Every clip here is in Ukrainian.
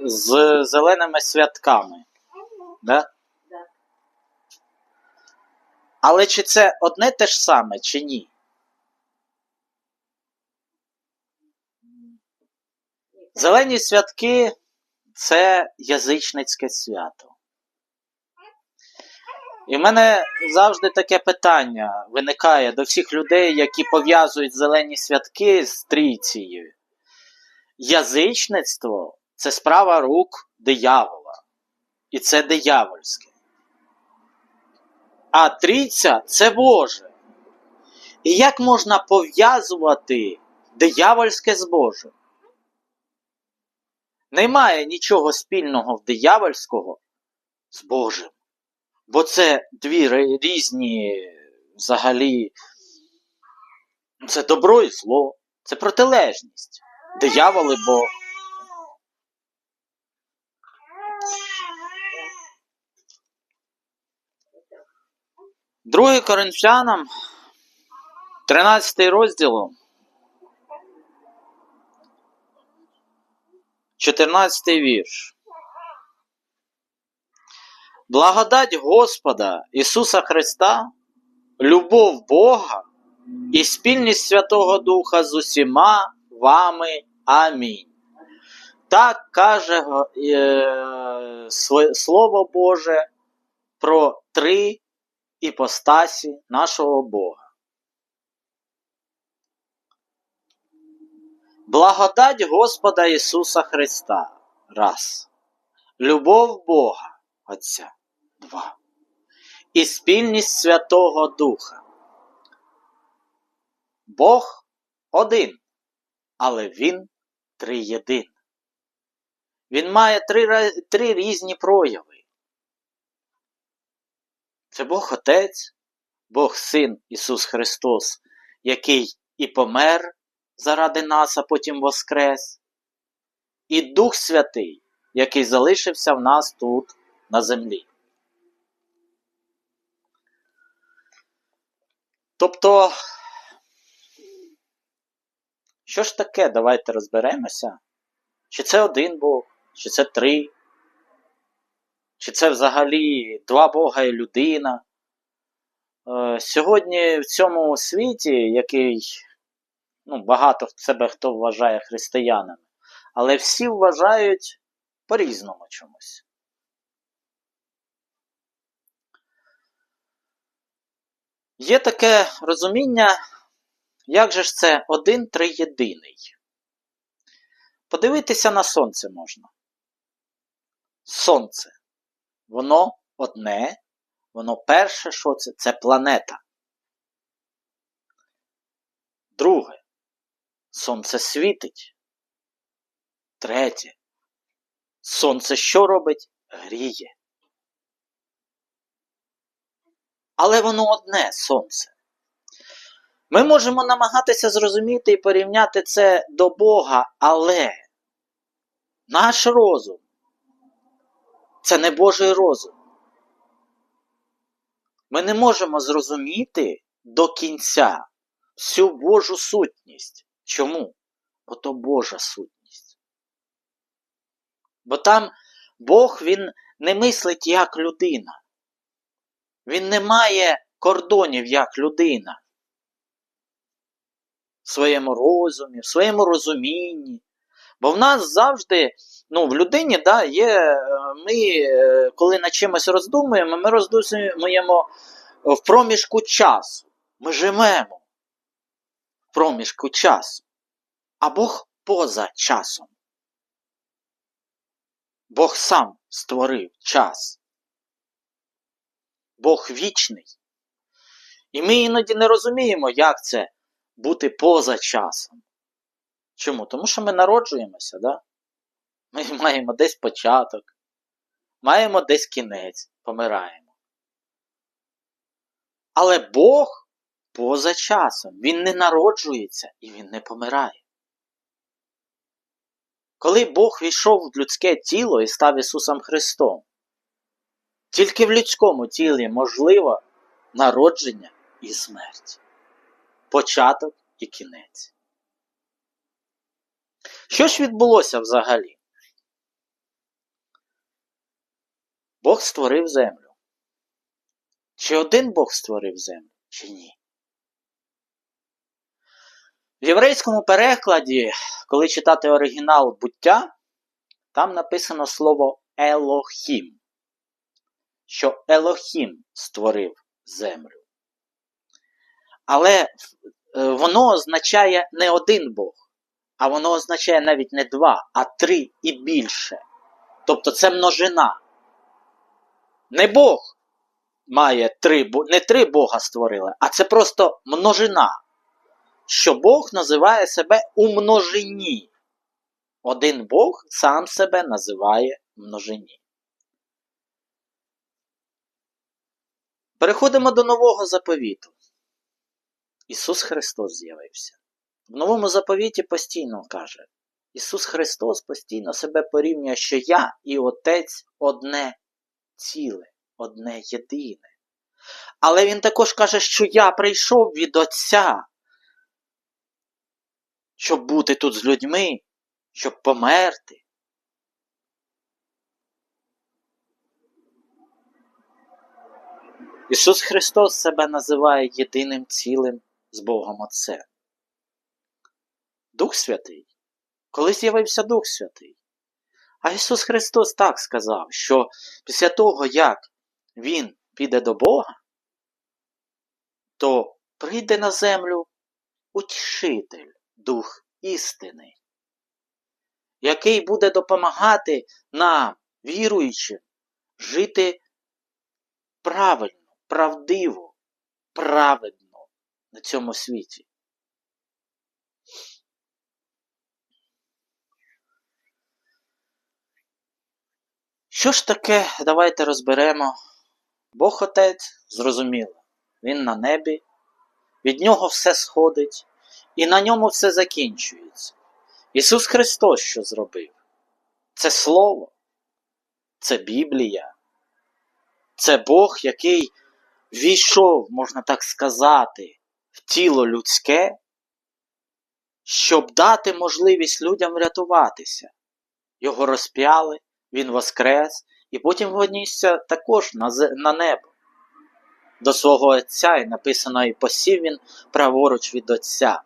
з зеленими святками. Да? Але чи це одне те ж саме, чи ні? Зелені святки це язичницьке свято. І в мене завжди таке питання виникає до всіх людей, які пов'язують зелені святки з трійцією. Язичництво це справа рук диявола. І це диявольське. А трійця це Боже. І як можна пов'язувати диявольське з Божим? Немає нічого спільного в диявольського з Божим. Бо це дві різні взагалі. Це добро і зло, це протилежність. Диявол і Бог. Другий Коринфянам, 13 розділу, 14 вірш. Благодать Господа Ісуса Христа, любов Бога і спільність Святого Духа з усіма вами. Амінь. Так каже е, Слово Боже про три іпостасі нашого Бога. Благодать Господа Ісуса Христа. Раз. Любов Бога Отця. Два. І спільність Святого Духа. Бог один, але Він триєдин. Він має три, три різні прояви. Це Бог Отець, Бог Син Ісус Христос, який і помер заради нас, а потім воскрес, і Дух Святий, який залишився в нас тут, на землі. Тобто, що ж таке, давайте розберемося. Чи це один Бог, чи це три, чи це взагалі два Бога і людина. Е, Сьогодні в цьому світі, який ну, багато себе хто вважає християнами, але всі вважають по-різному чомусь. Є таке розуміння, як же ж це один триєдиний. Подивитися на сонце можна. Сонце. Воно одне, воно перше, що це? Це планета. Друге. Сонце світить. Третє. Сонце що робить? Гріє. Але воно одне сонце. Ми можемо намагатися зрозуміти і порівняти це до Бога, але наш розум це не Божий розум. Ми не можемо зрозуміти до кінця всю Божу сутність. Чому? Бо то Божа сутність. Бо там Бог він не мислить як людина. Він не має кордонів як людина. В своєму розумі, в своєму розумінні. Бо в нас завжди, ну, в людині, да, є, е, ми, е, коли над чимось роздумуємо, ми роздумуємо в проміжку часу. Ми живемо в проміжку часу. А Бог поза часом. Бог сам створив час. Бог вічний. І ми іноді не розуміємо, як це бути поза часом. Чому? Тому що ми народжуємося, да? Ми маємо десь початок, маємо десь кінець, помираємо. Але Бог поза часом. Він не народжується і він не помирає. Коли Бог війшов в людське тіло і став Ісусом Христом, тільки в людському тілі можливо народження і смерть, початок і кінець. Що ж відбулося взагалі? Бог створив землю. Чи один Бог створив землю, чи ні? В єврейському перекладі, коли читати оригінал буття, там написано слово Елохім, що Елохім створив землю. Але е, воно означає не один Бог, а воно означає навіть не два, а три і більше. Тобто це множина. Не Бог має три, не три Бога створили, а це просто множина. Що Бог називає себе у множині. Один Бог сам себе називає множині. Переходимо до нового заповіту. Ісус Христос з'явився. В новому заповіті постійно каже: Ісус Христос постійно себе порівнює, що я і Отець одне ціле, одне єдине. Але Він також каже, що я прийшов від Отця, щоб бути тут з людьми, щоб померти. Ісус Христос себе називає єдиним цілим з Богом Отцем. Дух Святий. Коли з'явився Дух Святий. А Ісус Христос так сказав, що після того, як Він піде до Бога, то прийде на землю утішитель, Дух істини, який буде допомагати нам, віруючим, жити правильно, правдиво, праведно на цьому світі. Що ж таке, давайте розберемо. Бог Отець, зрозуміло, Він на небі, від нього все сходить, і на ньому все закінчується. Ісус Христос що зробив? Це Слово, це Біблія, це Бог, який війшов, можна так сказати, в тіло людське, щоб дати можливість людям врятуватися. Його розп'яли, Він воскрес, і потім воднісся також на, на небо. До свого Отця і написано, і посів він праворуч від Отця.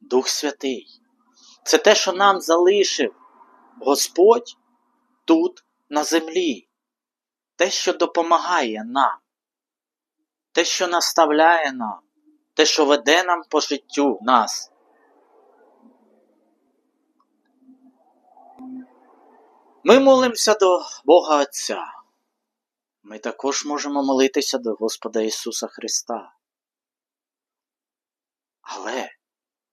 Дух Святий. Це те, що нам залишив Господь тут, на землі. Те, що допомагає нам, те, що наставляє нам, те, що веде нам по життю нас. Ми молимося до Бога Отця. Ми також можемо молитися до Господа Ісуса Христа. Але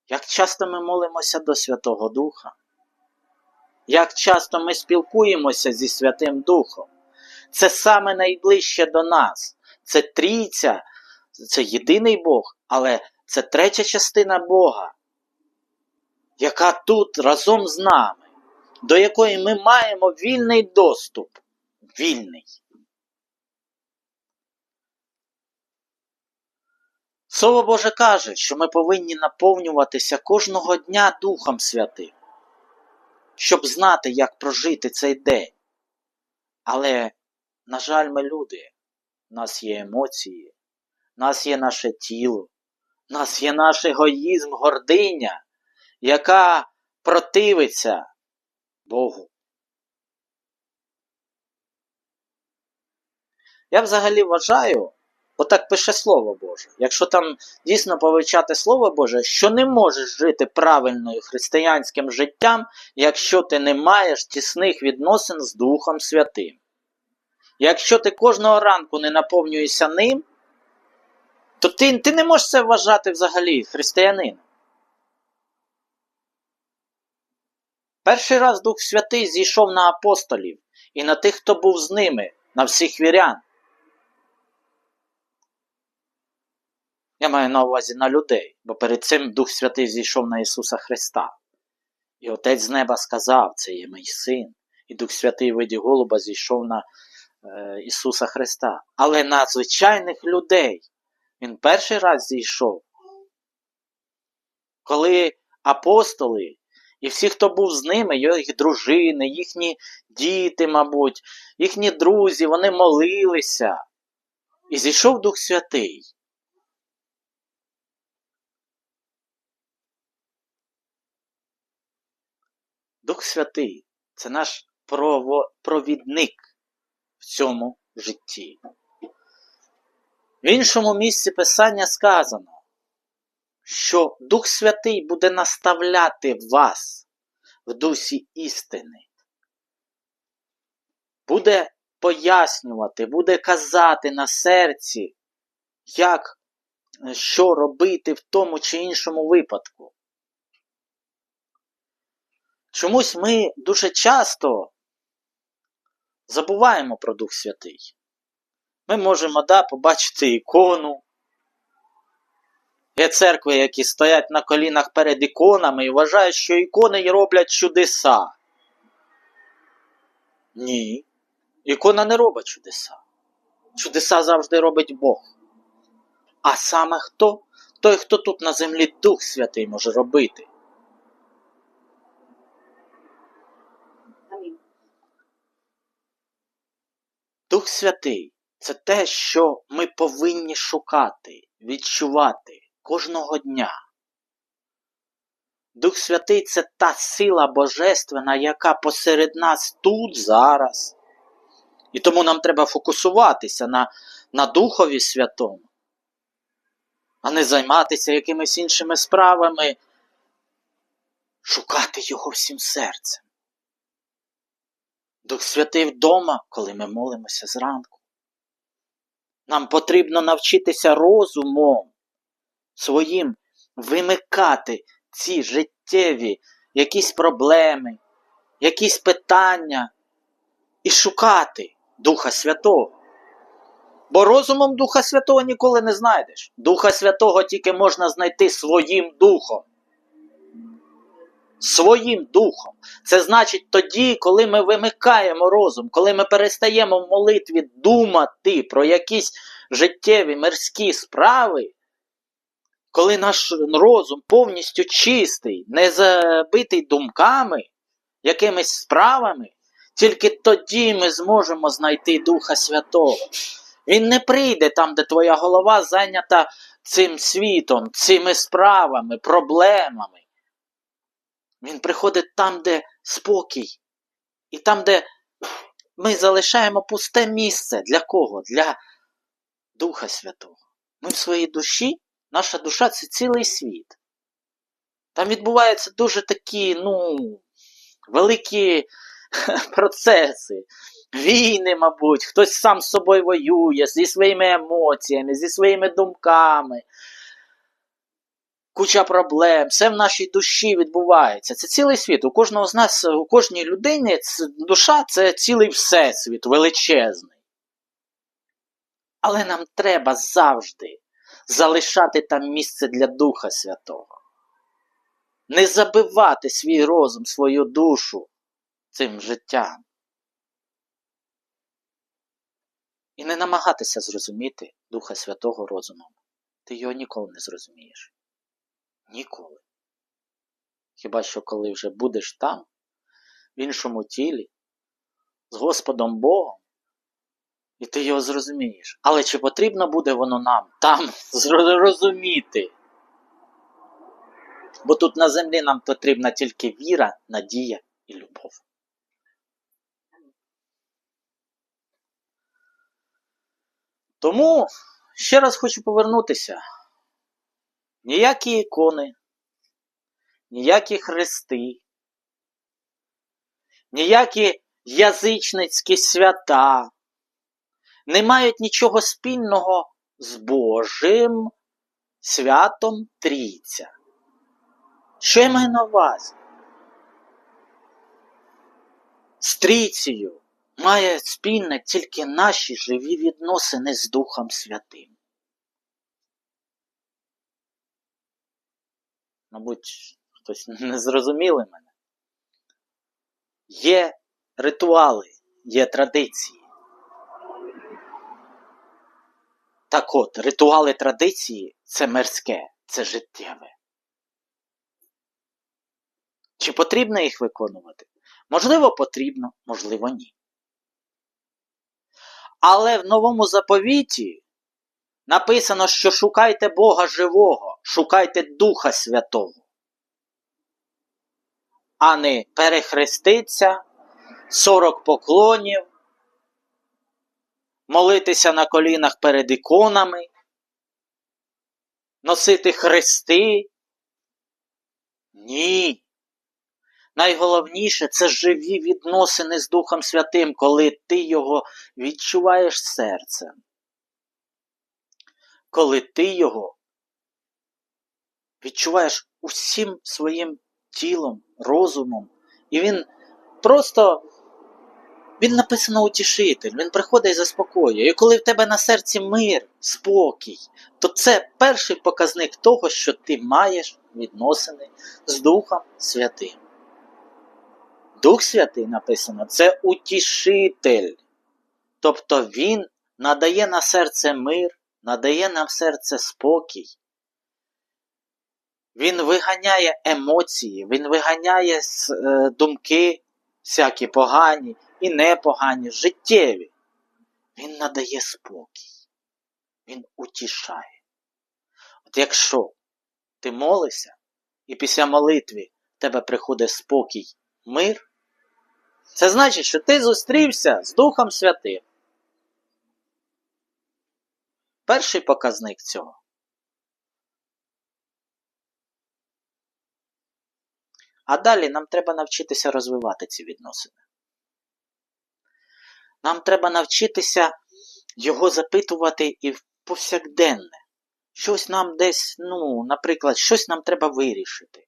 як часто ми молимося до Святого Духа? Як часто ми спілкуємося зі Святим Духом? Це саме найближче до нас. Це трійця, це єдиний Бог, але це третя частина Бога, яка тут разом з нами, до якої ми маємо вільний доступ. Вільний. Слово Боже каже, що ми повинні наповнюватися кожного дня Духом Святим, щоб знати, як прожити цей день. Але, на жаль, ми люди, нас є емоції, нас є наше тіло, нас є наш егоїзм, гординя, яка противиться Богу. Я взагалі вважаю, Отак пише Слово Боже. Якщо там дійсно повивчати Слово Боже, що не можеш жити правильною християнським життям, якщо ти не маєш тісних відносин з Духом Святим. Якщо ти кожного ранку не наповнюєшся ним, то ти, ти не можеш це вважати взагалі християнином. Перший раз Дух Святий зійшов на апостолів і на тих, хто був з ними, на всіх вірян. Я маю на увазі на людей, бо перед цим Дух Святий зійшов на Ісуса Христа. І Отець з неба сказав, це є мій син. І Дух Святий виді голуба зійшов на Ісуса Христа. Але на звичайних людей Він перший раз зійшов. Коли апостоли і всі, хто був з ними, їх дружини, їхні діти, мабуть, їхні друзі, вони молилися. І зійшов Дух Святий. Дух Святий це наш провідник цьому житті. В іншому місці Писання сказано, що Дух Святий буде наставляти вас в дусі істини, буде пояснювати, буде казати на серці, як що робити в тому чи іншому випадку. Чомусь ми дуже часто забуваємо про Дух Святий. Ми можемо да, побачити ікону. Є церкви, які стоять на колінах перед іконами і вважають, що ікони роблять чудеса. Ні. Ікона не робить чудеса. Чудеса завжди робить Бог. А саме хто? Той, хто тут на землі Дух Святий може робити. Дух Святий це те, що ми повинні шукати, відчувати кожного дня. Дух Святий це та сила Божественна, яка посеред нас тут зараз. І тому нам треба фокусуватися на, на Духові Святому, а не займатися якимись іншими справами, шукати Його всім серцем. Дух Святий вдома, коли ми молимося зранку. Нам потрібно навчитися розумом своїм вимикати ці життєві якісь проблеми, якісь питання і шукати Духа Святого. Бо розумом Духа Святого ніколи не знайдеш. Духа Святого тільки можна знайти своїм духом. Своїм духом. Це значить тоді, коли ми вимикаємо розум, коли ми перестаємо в молитві думати про якісь життєві мирські справи, коли наш розум повністю чистий, не забитий думками, якимись справами, тільки тоді ми зможемо знайти Духа Святого. Він не прийде там, де твоя голова зайнята цим світом, цими справами, проблемами. Він приходить там, де спокій, і там, де ми залишаємо пусте місце. Для кого? Для Духа Святого. Ми в своїй душі, наша душа це цілий світ. Там відбуваються дуже такі, ну, великі процеси, війни, мабуть, хтось сам з собою воює, зі своїми емоціями, зі своїми думками. Куча проблем, все в нашій душі відбувається. Це цілий світ. У кожного з нас, у кожній людині душа це цілий всесвіт величезний. Але нам треба завжди залишати там місце для Духа Святого. Не забивати свій розум, свою душу цим життям. І не намагатися зрозуміти Духа Святого розумом. Ти його ніколи не зрозумієш. Ніколи. Хіба що коли вже будеш там, в іншому тілі, з Господом Богом, і ти його зрозумієш. Але чи потрібно буде воно нам там зрозуміти? Бо тут на землі нам потрібна тільки віра, надія і любов. Тому ще раз хочу повернутися. Ніякі ікони, ніякі хрести, ніякі язичницькі свята не мають нічого спільного з Божим святом Трійця. Що я маю на увазі? З трійцею має спільне тільки наші живі відносини з Духом Святим. Мабуть, хтось не зрозуміли мене. Є ритуали, є традиції. Так от, ритуали традиції це мирське, це життєве. Чи потрібно їх виконувати? Можливо, потрібно, можливо, ні. Але в новому заповіті написано, що шукайте Бога живого, шукайте Духа Святого, а не перехреститься, 40 поклонів, молитися на колінах перед іконами, носити хрести. Ні. Найголовніше це живі відносини з Духом Святим, коли ти його відчуваєш серцем. Коли ти його відчуваєш усім своїм тілом, розумом, і він просто, він написано утішитель, він приходить і заспокоює. І коли в тебе на серці мир, спокій, то це перший показник того, що ти маєш відносини з Духом Святим. Дух Святий написано, це утішитель. Тобто Він надає на серце мир, надає нам серце спокій. Він виганяє емоції, він виганяє е, думки всякі погані і непогані, життєві. Він надає спокій, він утішає. От якщо ти молишся, і після молитви в тебе приходить спокій, мир, це значить, що ти зустрівся з Духом Святим. Перший показник цього. А далі нам треба навчитися розвивати ці відносини. Нам треба навчитися його запитувати і в повсякденне. Щось нам десь, ну, наприклад, щось нам треба вирішити.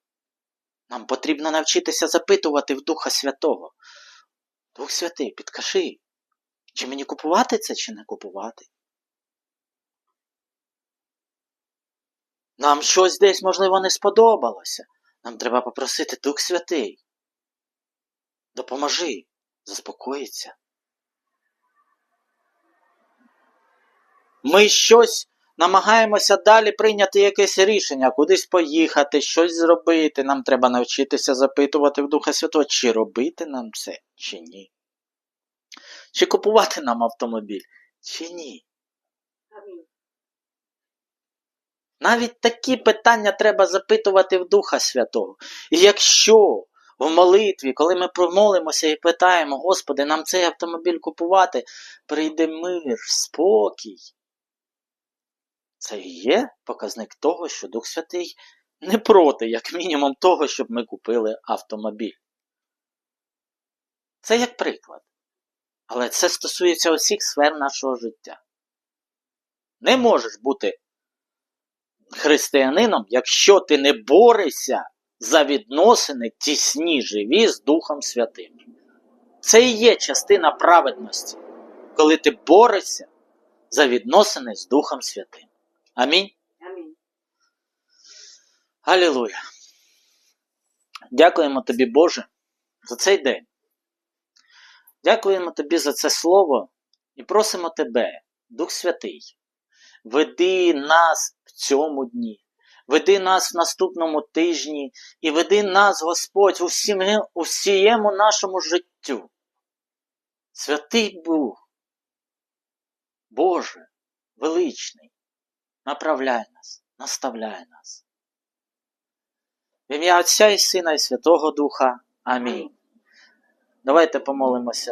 Нам потрібно навчитися запитувати в Духа Святого. Дух Святий, підкажи, чи мені купувати це, чи не купувати? Нам щось десь, можливо, не сподобалося. Нам треба попросити Дух Святий. Допоможи, заспокоїться. Ми щось намагаємося далі прийняти якесь рішення, кудись поїхати, щось зробити. Нам треба навчитися запитувати в Духа Святого, чи робити нам це, чи ні. Чи купувати нам автомобіль, чи ні. Навіть такі питання треба запитувати в Духа Святого. І якщо в молитві, коли ми промолимося і питаємо, Господи, нам цей автомобіль купувати, прийде мир, спокій. Це і є показник того, що Дух Святий не проти, як мінімум, того, щоб ми купили автомобіль. Це як приклад. Але це стосується усіх сфер нашого життя. Не можеш бути християнином, якщо ти не борешся за відносини тісні живі з Духом Святим. Це і є частина праведності, коли ти борешся за відносини з Духом Святим. Амінь. Амінь. Алілуя. Дякуємо тобі, Боже, за цей день. Дякуємо тобі за це слово і просимо тебе, Дух Святий, веди нас цьому дні, веди нас в наступному тижні і веди нас, Господь, у всім- у всієму нашому життю. Святий Бог, Боже, величний, направляй нас, наставляй нас. В ім'я Отця і Сина і Святого Духа. Амінь. Давайте помолимося.